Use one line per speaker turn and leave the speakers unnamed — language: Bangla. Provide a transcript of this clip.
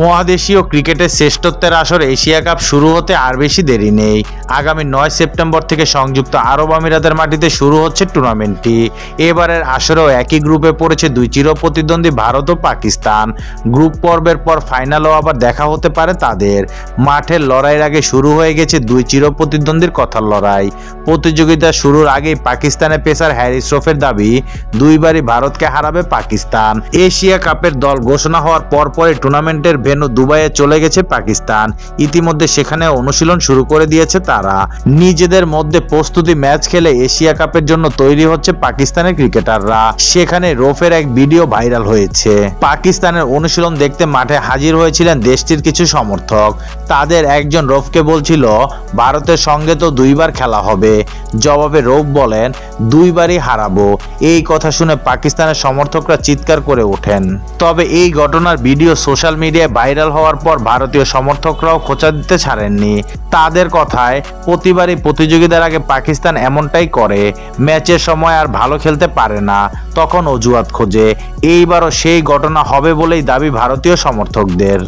মহাদেশীয় ক্রিকেটের শ্রেষ্ঠত্বের আসর এশিয়া কাপ শুরু হতে আর বেশি দেরি নেই। আগামী নয় সেপ্টেম্বর থেকে সংযুক্ত আরব আমিরাতের মাটিতে শুরু হচ্ছে টুর্নামেন্টটি। এবারের আসরেও একই গ্রুপে পড়েছে দুই চিরপ্রতিদ্বন্দ্বী ভারত ও পাকিস্তান। গ্রুপ পর্বের পর ফাইনালও আবার দেখা হতে পারে তাদের। মাঠের লড়াইয়ের আগে শুরু হয়ে গেছে দুই চিরপ্রতিদ্বন্দ্বীর কথার লড়াই। প্রতিযোগিতা শুরুর আগেই পাকিস্তানের পেসার হ্যারি শ্রফের দাবি, দুইবারই ভারতকে হারাবে পাকিস্তান। এশিয়া কাপের দল ঘোষণা হওয়ার পরপরই টুর্নামেন্টের ভেন্যু দুবাইয়ে চলে গেছে পাকিস্তান। ইতিমধ্যে সেখানে অনুশীলন শুরু করে দিয়েছে তারা। নিজেদের মধ্যে প্রস্তুতি ম্যাচ খেলে এশিয়া কাপের জন্য তৈরি হচ্ছে পাকিস্তানের ক্রিকেটাররা। সেখানে রোফের এক ভিডিও ভাইরাল হয়েছে। পাকিস্তানের অনুশীলন দেখতে মাঠে হাজির হয়েছিলেন দেশটির কিছু সমর্থক। তাদের একজন রোফকে বলছিল, ভারতের সঙ্গে তো দুইবার খেলা হবে। জবাবে রৌফ বলেন, দুইবারই হারাবো। এই কথা শুনে পাকিস্তানের সমর্থকরা চিৎকার করে ওঠেন। তবে এই ঘটনার ভিডিও সোশ্যাল মিডিয়ায় ভাইরাল হওয়ার পর ভারতীয় সমর্থকরাও খোঁচা দিতে ছাড়েননি। তাদের কথায়, প্রতিবারই প্রতিযোগিতার আগে পাকিস্তান এমনটাই করে, ম্যাচের সময় আর ভালো খেলতে পারে না, তখন অজুহাত খোঁজে। এইবারও সেই ঘটনা হবে বলেই দাবি ভারতীয় সমর্থকদের।